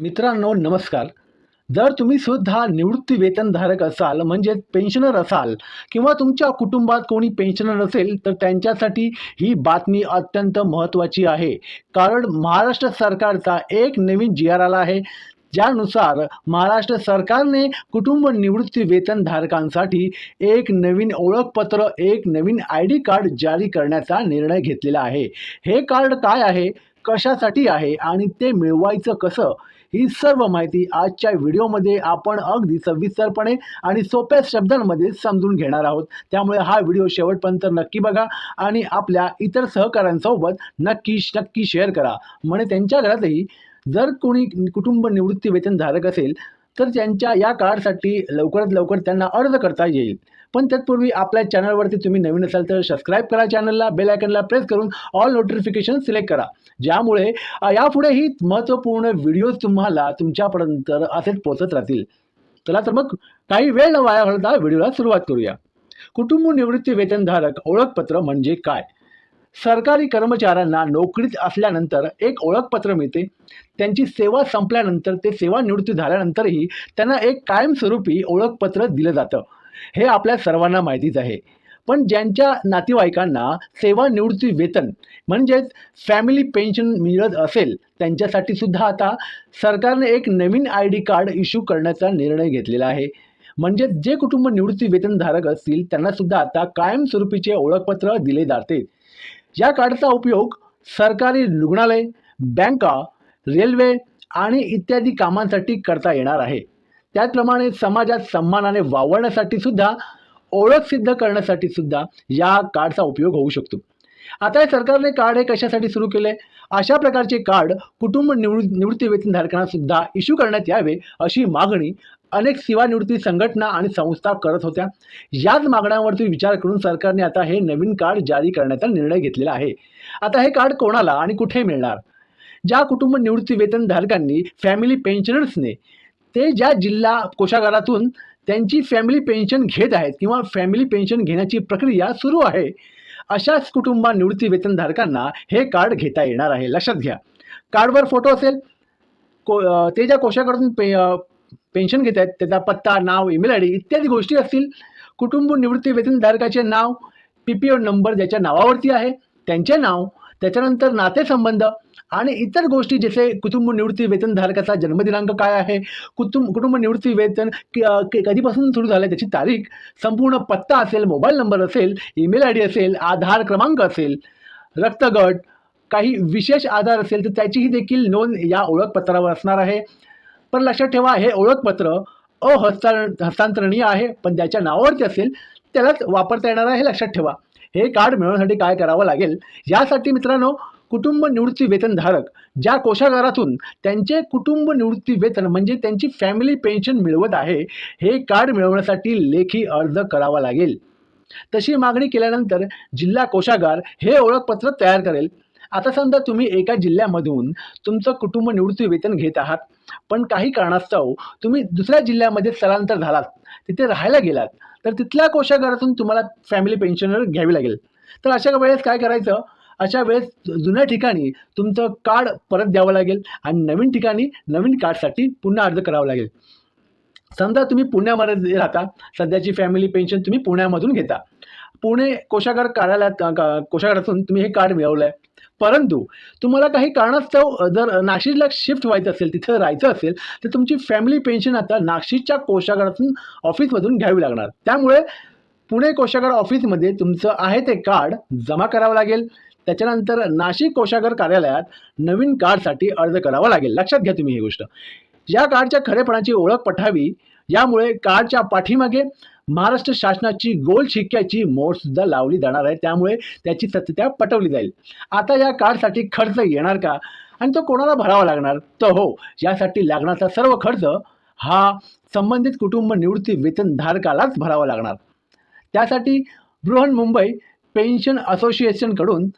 मित्रांनो नमस्कार. जर तुम्ही सुद्धा निवृत्ती वेतनधारक असाल म्हणजे पेन्शनर असाल किंवा तुमच्या कुटुंबात कोणी पेन्शनर असेल तर त्यांच्यासाठी ही बातमी अत्यंत महत्त्वाची आहे. कारण महाराष्ट्र सरकारचा एक नवीन जी आर आला आहे ज्यानुसार महाराष्ट्र सरकारने कुटुंब निवृत्ती वेतनधारकांसाठी एक नवीन ओळखपत्र एक नवीन आय डी कार्ड जारी करण्याचा निर्णय घेतलेला आहे. हे कार्ड काय आहे कशासाठी आहे आणि ते मिळवायचं कसं ही सर्व माहिती आजच्या व्हिडिओमध्ये आपण अगदी सविस्तरपणे आणि सोप्या शब्दांमध्ये समजून घेणार आहोत. त्यामुळे हा व्हिडिओ शेवटपर्यंत नक्की बघा आणि आपल्या इतर सहकाऱ्यांसोबत नक्की नक्की शेअर करा. म्हणजे त्यांच्या घरातही जर कोणी कुटुंब निवृत्ती वेतनधारक असेल तर त्यांच्या या कार्डसाठी लवकरात लवकर त्यांना अर्ज करता येईल. पण तत्पूर्वी आपल्या चॅनलवरती तुम्ही नवीन असाल तर सबस्क्राईब करा चॅनलला बेल आयकनला प्रेस करून ऑल नोटिफिकेशन सिलेक्ट करा. ज्यामुळे यापुढेही महत्त्वपूर्ण व्हिडिओज तुम्हाला तुमच्यापर्यंत असेच पोचत राहतील. चला तर मग काही वेळ न वाया घालता व्हिडिओला सुरुवात करूया. कुटुंब निवृत्ती वेतनधारक ओळखपत्र म्हणजे काय? सरकारी कर्मचाऱ्यांना नोकरीत असल्यानंतर एक ओळखपत्र मिळते. त्यांची सेवा संपल्यानंतर ते सेवानिवृत्ती झाल्यानंतरही त्यांना एक कायमस्वरूपी ओळखपत्र दिलं जातं. हे आपल्या सर्वांना माहितीच आहे. पण ज्यांच्या नातेवाईकांना सेवानिवृत्ती वेतन म्हणजेच फॅमिली पेन्शन मिळत असेल त्यांच्यासाठी सुद्धा आता सरकारने एक नवीन आय डी कार्ड इश्यू करण्याचा निर्णय घेतलेला आहे. म्हणजे जे कुटुंब निवृत्ती वेतनधारक असतील त्यांना सुद्धा आता कायमस्वरूपीचे ओळखपत्र दिले जाते. या कार्डचा उपयोग सरकारी रुग्णालय बँका रेल्वे आणि इत्यादी कामांसाठी करता येणार आहे. त्याचप्रमाणे समाजात सन्मानाने वावरण्यासाठी सुद्धा ओळख सिद्ध करण्यासाठी सुद्धा या कार्डचा उपयोग होऊ शकतो. आता हे सरकारने कार्ड हे कशासाठी सुरू केले अशा प्रकारचे कार्ड कुटुंब निवृ निवृत्ती वेतनधारकांना सुद्धा इश्यू करण्यात यावे अशी मागणी अनेक सेवानिवृत्ती संघटना आणि संस्था करत होत्या. याच मागण्यांवरती विचार करून सरकारने आता हे नवीन कार्ड जारी करण्याचा निर्णय घेतलेला आहे. आता हे कार्ड कोणाला आणि कुठे मिळणार? ज्या कुटुंब निवृत्ती वेतनधारकांनी फॅमिली पेन्शनर्सने ते ज्या जिल्हा कोषागारातून त्यांची फॅमिली पेन्शन घेत आहेत किंवा फॅमिली पेन्शन घेण्याची प्रक्रिया सुरू आहे अशाच कुटुंबा निवृत्ती वेतनधारकांना हे कार्ड घेता येणार आहे. लक्षात घ्या. कार्डवर फोटो असेल. को ते ज्या कोशाकडून पे पेन्शन घेत आहेत त्याचा पत्ता नाव ईमेल आय डी इत्यादी गोष्टी असतील. कुटुंब निवृत्ती वेतनधारकाचे नाव पी पी ओ नंबर ज्याच्या नावावरती आहे त्यांचे नाव त्याच्यानंतर नातेसंबंध आणि इतर गोष्टी जसे कुटुंब निवृत्ती वेतनधारकाचा जन्मदिनांक काय आहे? कुटुंब कुटुंब निवृत्ती वेतन कधीपासून सुरू झालं त्याची तारीख? संपूर्ण पत्ता असेल मोबाईल नंबर असेल ईमेल आय डी असेल आधार क्रमांक असेल रक्तगट काही विशेष आधार असेल तर त्याचीही देखील नोंद या ओळखपत्रावर असणार आहे. पण लक्षात ठेवा हे ओळखपत्र अहस्तां हस्तांतरणीय आहे पण ज्याच्या नावावरती असेल त्यालाच वापरता येणार आहे हे लक्षात ठेवा. हे कार्ड मिळवण्यासाठी काय करावं लागेल? यासाठी मित्रांनो कुटुंब निवृत्ती वेतनधारक ज्या कोषागारातून त्यांचे कुटुंब निवृत्ती वेतन म्हणजे त्यांची फॅमिली पेन्शन मिळवत आहे हे कार्ड मिळवण्यासाठी लेखी अर्ज करावा लागेल. तशी मागणी केल्यानंतर जिल्हा कोषागार हे ओळखपत्र तयार करेल. आता समजा तुम्ही एका जिल्ह्यामधून तुमचं कुटुंब निवृत्ती वेतन घेत आहात पण काही कारणास्तव तुम्ही दुसऱ्या जिल्ह्यामध्ये स्थलांतर झालात तिथे राहायला गेलात तर तिथल्या कोषागारातून तुम्हाला फॅमिली पेन्शनर घ्यावी लागेल. तर अशा वेळेस काय करायचं? अशा वेळेस जुन्या ठिकाणी तुमचं कार्ड परत द्यावं लागेल आणि नवीन ठिकाणी नवीन कार्डसाठी पुन्हा अर्ज करावा लागेल. समजा तुम्ही पुण्यामध्ये राहता सध्याची फॅमिली पेन्शन तुम्ही पुण्यामधून घेता. पुणे कोषागार कार्यालयात अ, का- तुम्ही हे कार्ड मिळवलं आहे परंतु तुम्हाला काही कारणास्तव जर नाशिकला शिफ्ट व्हायचं असेल तिथं राहायचं असेल तर तुमची फॅमिली पेन्शन आता नाशिकच्या कोषागारातून ऑफिसमधून घ्यावी लागणार. त्यामुळे पुणे कोषागार ऑफिसमध्ये तुमचं आहे ते कार्ड जमा करावं लागेल. त्याच्यानंतर नाशिक कोषागार कार्यालयात नवीन कार्डसाठी अर्ज करावा लागेल. लक्षात घ्या तुम्ही ही गोष्ट. या कार्डच्या खरेपणाची ओळख पठावी यामुळे कार्डच्या पाठीमागे महाराष्ट्र शासनाची गोल शिक्क्याची मोडसुद्धा लावली जाणार आहे. त्यामुळे त्याची सत्यता पटवली जाईल. आता या कार्डसाठी खर्च येणार का? आणि तो कोणाला भरावा लागणार? तर हो यासाठी लागणारा सर्व खर्च हा संबंधित कुटुंब निवृत्ती वेतनधारकालाच भरावा लागणार. त्यासाठी बृहन्मुंबई पेन्शन असोसिएशनकडून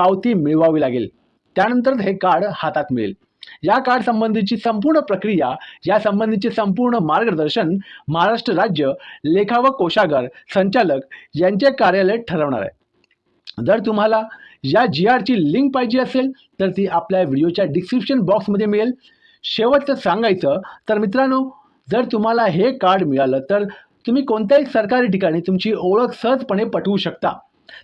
पावती मिळवावी लागेल. त्यानंतर हे कार्ड हातात मिळेल. या कार्ड संबंधीची संपूर्ण प्रक्रिया या संबंधीचे संपूर्ण मार्गदर्शन महाराष्ट्र राज्य लेखा व कोषागार संचालक यांचे कार्यालय ठरवणार आहे. जर तुम्हाला या जी आरची लिंक पाहिजे असेल तर ती आपल्या व्हिडिओच्या डिस्क्रिप्शन बॉक्समध्ये मिळेल. शेवटचं सांगायचं तर मित्रांनो जर तुम्हाला हे कार्ड मिळालं तर तुम्ही कोणत्याही सरकारी ठिकाणी तुमची ओळख सहजपणे पटवू शकता.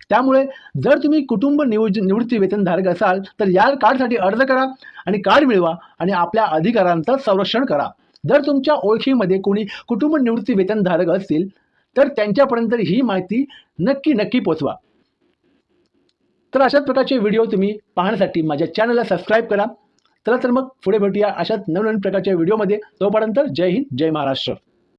त्यामुळे जर तुम्ही कुटुंब नियोज निवृत्ती वेतनधारक असाल तर या कार्डसाठी अर्ज करा आणि कार्ड मिळवा आणि आपल्या अधिकारांचं संरक्षण करा. जर तुमच्या ओळखीमध्ये कोणी कुटुंब निवृत्ती वेतनधारक असतील तर त्यांच्यापर्यंत ही माहिती नक्की नक्की पोचवा. तर अशाच प्रकारचे व्हिडिओ तुम्ही पाहण्यासाठी माझ्या चॅनलला सबस्क्राईब करा. चला तर मग पुढे भेटूया अशाच नवनवीन प्रकारच्या व्हिडिओमध्ये. तोपर्यंत जय हिंद जय महाराष्ट्र.